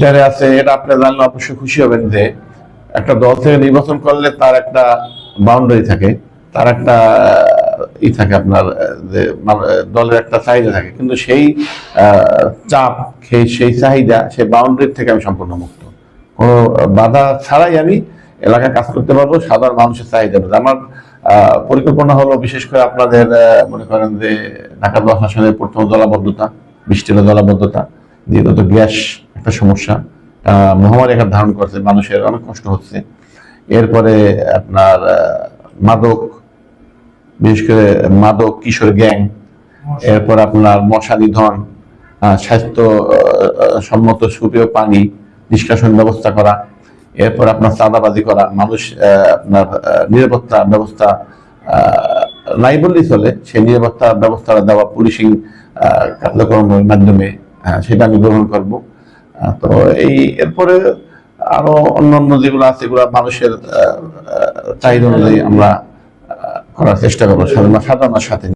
চারে আছে এটা আপনি জানলে অবশ্যই খুশি হবেন যে একটা দল থেকে নির্বাচন করলে তার একটা বাউন্ডারি থাকে তার একটা ই থাকে আপনার যে মানে, দলের একটা চাহিদা থাকে কিন্তু সেই চাপ সেই চাহিদা সেই বাউন্ডারির থেকে আমি সম্পূর্ণ মুক্ত কোনো বাধা ছাড়াই আমি এলাকায় কাজ করতে পারব সাধারণ মানুষের চাহিদা। আমার পরিকল্পনা হলো বিশেষ করে আপনাদের মনে করেন যে ঢাকা দশ আসনের প্রথম জলাবদ্ধতা বৃষ্টির জলাবদ্ধতা দ্বিতীয়ত গ্যাস একটা সমস্যা। মহামারী একটা ধারণ করছে মানুষের অনেক কষ্ট হচ্ছে। এরপরে আপনার মাদক বিশেষ করে মাদক কিশোর গ্যাং এরপর আপনার মশা নিধন স্বাস্থ্য সম্মত সুপেয় পানি নিষ্কাশন ব্যবস্থা করা এরপর আপনার চাঁদাবাজি করা মানুষ আপনার নিরাপত্তা ব্যবস্থা নাই বললেই চলে। সেই নিরাপত্তা ব্যবস্থা দেওয়া পুলিশিং কার্যক্রমের মাধ্যমে আহ, সেটা আমি গ্রহণ করব। তো এই এরপরে আরও অন্যান্য যেগুলো আছে, এগুলো মানুষের চাহিদা অনুযায়ী আমরা করার চেষ্টা করব। সাধারণ সাথে।